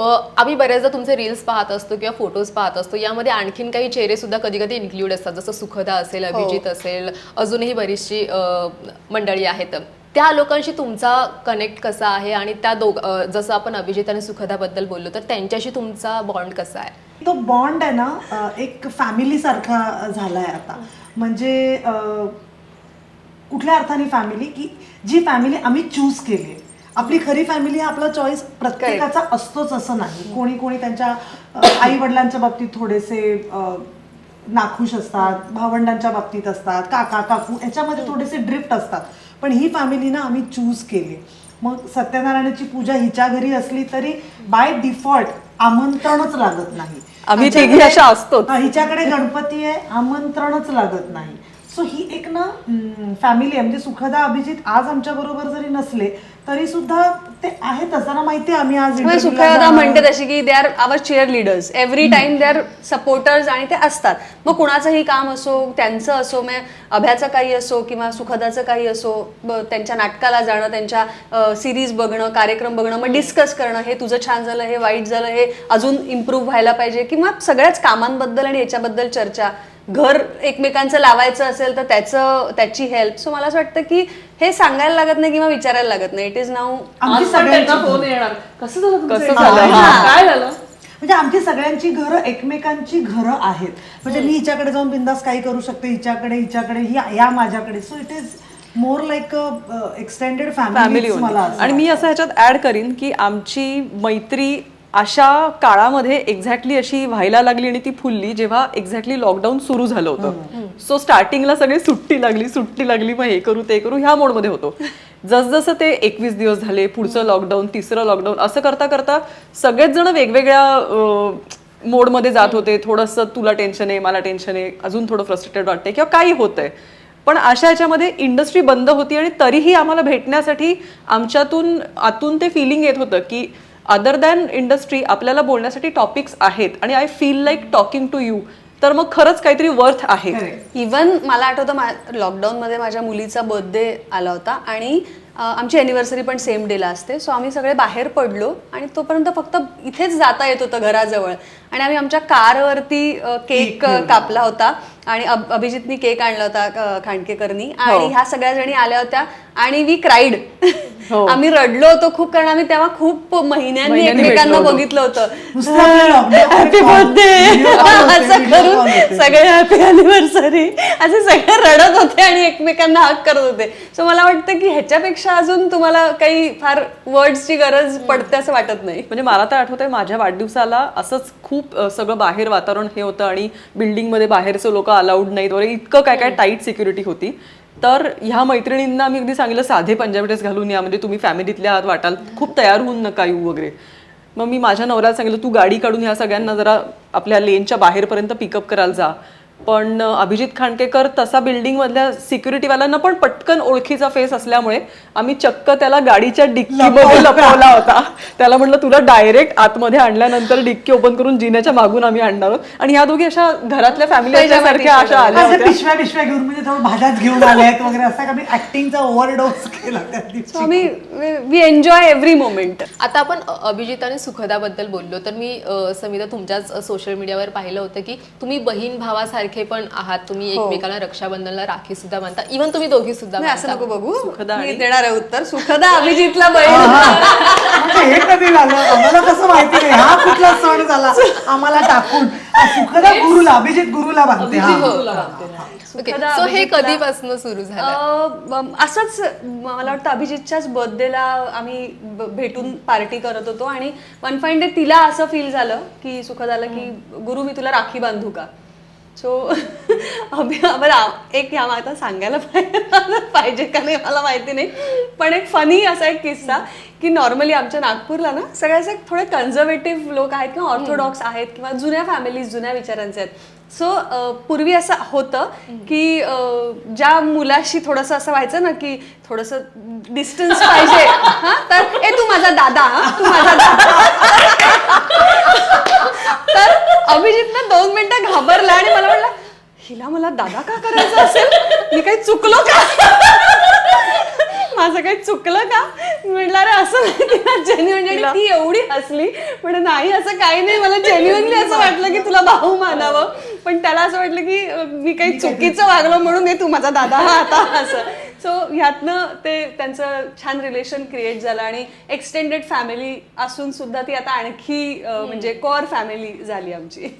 आम्ही बऱ्याचदा तुमचे रील्स पाहत असतो किंवा फोटोज पाहत असतो. यामध्ये आणखीन काही चेहरे सुद्धा कधी कधी इन्क्लूड असतात. जसं सुखदा असेल अभिजित असेल अजूनही बरीचशी मंडळी आहेत. त्या लोकांशी तुमचा कनेक्ट कसा आहे? आणि त्या दोघ जसं आपण अभिजित आणि सुखदाबद्दल बोललो तर त्यांच्याशी तुमचा बॉन्ड कसा आहे? तो बॉन्ड आहे ना एक फॅमिली सारखा झालाय आता. म्हणजे कुठल्या अर्थाने फॅमिली की जी फॅमिली आम्ही चूज केली आपली खरी फॅमिली हा आपला चॉईस प्रत्येकाचा असतोच असं नाही. कोणी कोणी त्यांच्या आई वडिलांच्या बाबतीत थोडेसे नाखुश असतात भावंडांच्या बाबतीत असतात काका काकू याच्यामध्ये थोडेसे ड्रिफ्ट असतात. पण ही फॅमिली ना आम्ही चूज केली. मग सत्यनारायणाची पूजा हिच्या घरी असली तरी बाय डिफॉल्ट आमंत्रणच लागत नाही. आम्ही तिघी अशा. हा, हिच्याकडे गणपती आहे आमंत्रणच लागत नाही. सो ही एक ना फॅमिली आहे. म्हणजे सुखदा अभिजित आज आमच्या बरोबर जरी नसले तरी सुद्धा ते आहेतच त्यांना माहिती आहे आम्ही आज म्हणजे सुखदा. म्हणते तशी की they are our cheerleaders every time they are supporters आणि ते असतात. मग कुणाचंही काम असो त्यांचं असो मग अभ्याचं काही असो किंवा सुखदाचं काही असो त्यांच्या नाटकाला जाणं त्यांच्या सिरीज बघणं कार्यक्रम बघणं मग डिस्कस करणं हे तुझं छान झालं हे वाईट झालं हे अजून इम्प्रूव्ह व्हायला पाहिजे किंवा सगळ्याच कामांबद्दल आणि याच्याबद्दल चर्चा घर एकमेकांचं लावायचं असेल तर त्याचं त्याची हेल्प सो मला असं वाटतं की हे सांगायला लागत नाही किंवा विचारायला लागत नाही. इट इज नाऊ आमची सगळ्यांची फोन येणार. कसं झालं तुमचं कसं exam? झालं? हा. काय झालं? म्हणजे आमची सगळ्यांची घरं एकमेकांची घरं आहेत. म्हणजे मी हिच्याकडे जाऊन बिंदास काही करू शकते हिच्याकडे हिच्याकडे ही या माझ्याकडे. So it is more like extended family family मला असं आणि मी असं ह्याच्यात ऍड करीन की आमची मैत्री अशा काळामध्ये एक्झॅक्टली अशी व्हायला लागली आणि ती फुलली जेव्हा एक्झॅक्टली लॉकडाऊन सुरू झालं होतं. सो स्टार्टिंगला सगळी सुट्टी लागली सुट्टी लागली मग हे करू ते करू ह्या मोडमध्ये होतो. जसजसं ते एकवीस दिवस झाले पुढचं लॉकडाऊन तिसरं लॉकडाऊन असं करता करता सगळेच जण वेगवेगळ्या मोडमध्ये जात होते. थोडंसं तुला टेन्शन आहे मला टेन्शन आहे अजून थोडं फ्रस्ट्रेटेड वाटतंय किंवा काही होतंय. पण अशा ह्याच्यामध्ये इंडस्ट्री बंद होती आणि तरीही आम्हाला भेटण्यासाठी आमच्यातून आतून ते फिलिंग येत होतं की अदर दॅन इंडस्ट्री आपल्याला बोलण्यासाठी टॉपिक्स आहेत. आणि I feel like talking to you तर मग खरंच काहीतरी वर्थ आहे. इवन मला आठवतं मा लॉकडाऊनमध्ये माझ्या मुलीचा बर्थडे आला होता. आणि आमची अॅनिव्हर्सरी पण सेम डेला असते. सो आम्ही सगळे बाहेर पडलो. आणि तोपर्यंत फक्त इथेच जाता येत होतं घराजवळ. आणि आम्ही आमच्या कारवरती केक कापला होता. आणि अभ- अभिजितनी केक आणला होता खांडकेकरनी. आणि ह्या सगळ्या जणी आल्या होत्या. आणि वी क्राईड आम्ही रडलो होतो खूप कारण आम्ही तेव्हा खूप महिन्यांनी एकमेकांना. बघितलं होतं. हॅपी बर्थडे असं करून. सगळे हॅपी अॅनिव्हर्सरी असे सगळे रडत होते आणि एकमेकांना हक करत होते. सो मला वाटतं की ह्याच्यापेक्षा अजून तुम्हाला काही फार वर्ड्सची गरज पडते असं वाटत नाही. म्हणजे मला तर आठवतंय माझ्या वाढदिवसाला असंच खूप सगळं बाहेर वातावरण हे होतं आणि बिल्डिंगमध्ये बाहेरचे लोक अलाउड नाहीत. वगैरे इतकं काय काय टाईट सिक्युरिटी होती. तर ह्या मैत्रिणींना मी अगदी सांगितलं साधे पंजाबी ड्रेस घालून या म्हणजे तुम्ही फॅमिलीतल्या आत वाटाल खूप तयार होऊन नका येऊ वगैरे. मग मी माझ्या नवऱ्याला सांगितलं तू गाडी काढून ह्या सगळ्यांना जरा आपल्या लेनच्या बाहेरपर्यंत पिकअप करायला जा. पण अभिजित खांडकेकर तसा बिल्डिंग मधल्या सिक्युरिटीवाल्यांना पण पटकन ओळखीचा फेस असल्यामुळे आम्ही चक्क त्याला गाडीच्या डिक्कीमध्ये लपवला. होता. त्याला म्हटलं तुला डायरेक्ट आतमध्ये आणल्यानंतर डिक्की ओपन करून जिन्याच्या मागून आम्ही आणणार आहोत. आणि ह्या दोघी अशा घरातल्या फॅमिली सारख्या अशा आल्या पिशव्या पिशव्या घेऊन म्हणजे थोडं भाज्याच घेऊन आल्या वगैरे. असं ऍक्टिंगचा ओव्हरडोस केला आम्ही वी एन्जॉय एव्हरी मोमेंट आता आपण अभिजित आणि सुखदाबद्दल बोललो. तर मी समिता तुमच्याच सोशल मीडियावर पाहिलं होतं की तुम्ही बहीण भावासारखे पण आहात तुम्ही एकमेकांना रक्षाबंधनला राखी सुद्धा बांधता. इव्हन तुम्ही दोघी सुद्धा नाही असं बांधता. नको बघू. सुखदा मी आणि- देणार आहे उत्तर. सुखदा अभिजितला बहीण. म्हणजे हे. कधी झालं? आम्हाला कसं माहिती नाही. हा कुठला सण झाला? आम्हाला टाकून. हा, सुखदा गुरुला अभिजित गुरुला बांधते. हा. ओके सुखदा सो हे अभिजितला- कधीपासून सुरू झालं? अ, असंच मला वाटतं अभिजितच्याच बर्थडेला आम्ही ब- भेटून पार्टी करत होतो आणि वन फाईन डे तिला असं फील झालं की सुख झालं की गुरु मी तुला राखी बांधू का? सो अभि बरं एक या आता सांगायला पाहिजे पाहिजे का नाही मला माहिती नाही. पण एक फनी असा एक किस्सा की नॉर्मली आमच्या नागपूरला ना सगळे असे थोडे कन्झर्वेटिव्ह लोक आहेत किंवा ऑर्थोडॉक्स आहेत किंवा जुन्या फॅमिलीज जुन्या विचारांचे आहेत. सो पूर्वी असं होतं की ज्या मुलाशी थोडंसं असं व्हायचं ना की थोडंसं डिस्टन्स पाहिजे. हा? तर ए तू माझा दादा तू माझा दादा. तर अभिजित ना दोन मिनिटं घाबरला. हिला मला दादा का करायचं असेल? मी काही चुकलो का? माझं काही चुकलं का? म्हटलं अरे असं नाही तिला जेन्युअनली ती एवढी हसली. म्हणजे नाही असं काही नाही. मला जेन्युअनली असं वाटलं की तुला भाऊ मानावं. पण त्याला असं वाटलं की मी काही चुकीचं वागलो म्हणून हे तू माझा दादा हा आता असं. सो ह्यातनं ते त्यांचं छान रिलेशन क्रिएट झालं आणि एक्सटेंडेड फॅमिली असून सुद्धा ती आता आणखी म्हणजे कोअर फॅमिली झाली आमची.